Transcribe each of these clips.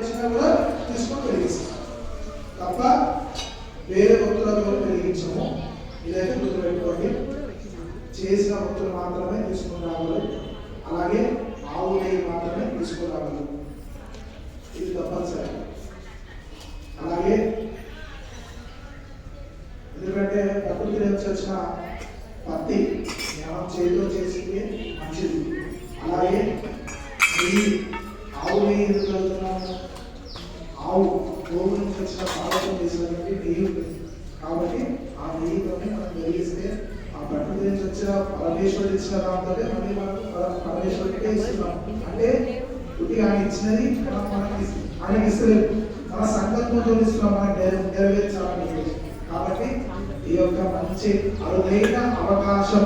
వచ్చినా కూడా తీసుకొని వెలిగిస్తాం. తప్ప వేరే భక్తులతో వెలిగించము. ఇదైతే గుర్తుపెట్టుకోండి. చేసిన భక్తులు మాత్రమే తీసుకుని రావాలి. అలాగే ఆవు నెయ్యి మాత్రమే తీసుకుని రావాలి. ఇది తప్పనిసరి. అలాగే ఎందుకంటే ప్రకృతి నుంచి వచ్చిన పత్తి మనం చేతిలో చేసింది మంచిది. అలాగే నెయ్యి ఆవు నెయ్యి ఎందుకు వెళ్తున్నాము? ఆవు గోవు నుంచి వచ్చిన పాలతో చేసినటువంటి నెయ్యి కాబట్టి ఆ నెయ్యితోనే మనం వెలిగిస్తే ఆ ప్రకృతి నుంచి వచ్చిన పరమేశ్వరుడు ఇచ్చిన దాంతోనే మళ్ళీ మనం పరమేశ్వరుడికే ఇస్తున్నాం. అంటే పుట్టిగా ఆయన ఇచ్చినది మనం మనకి ఆయనకి ఇస్తలేదు. మన సంకల్పంతో ఇస్తున్నాం మనకి నెరవేర్చాలని కాబట్టి ఈ యొక్క మంచి అరుదైన అవకాశం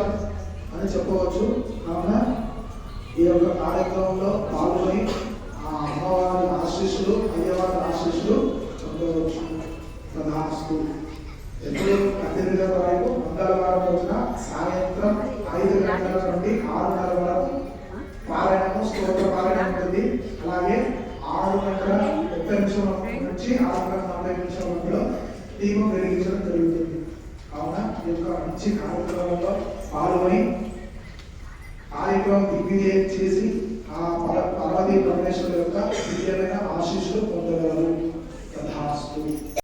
అని చెప్పవచ్చు. కావున ఈ యొక్క కార్యక్రమంలో ప్రధానస్తు ఎప్పుడు పద్దెనిమిదవ తారీఖు మంగళవారం రోజున సాయంత్రం ఐదు గంటల నుండి ఆరున్నర వరకు పారాయణము స్తోత్ర పారాయణం ఉంటుంది. అలాగే ఆరు గంటల ముప్పై నిమిషం నుంచి ఆరు గంటల నలభై నిమిషం మధ్యలో దీపం వెలిగించడం జరుగుతుంది. కావున ఈ యొక్క మంచి కార్యక్రమంలో పాల్గొని కార్యక్రమం దిగ్విజయం చేసి ఆ పర పరమేశ్వరు యొక్క దివ్యమైన ఆశీస్